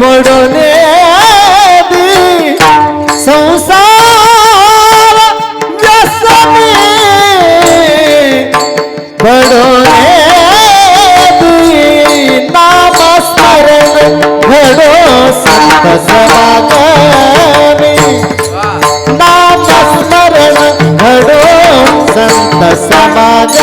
पडून संसार जसमी पडून दी नामस्मरण घडो संत समागमी नामस्मरण घडो संत समागमी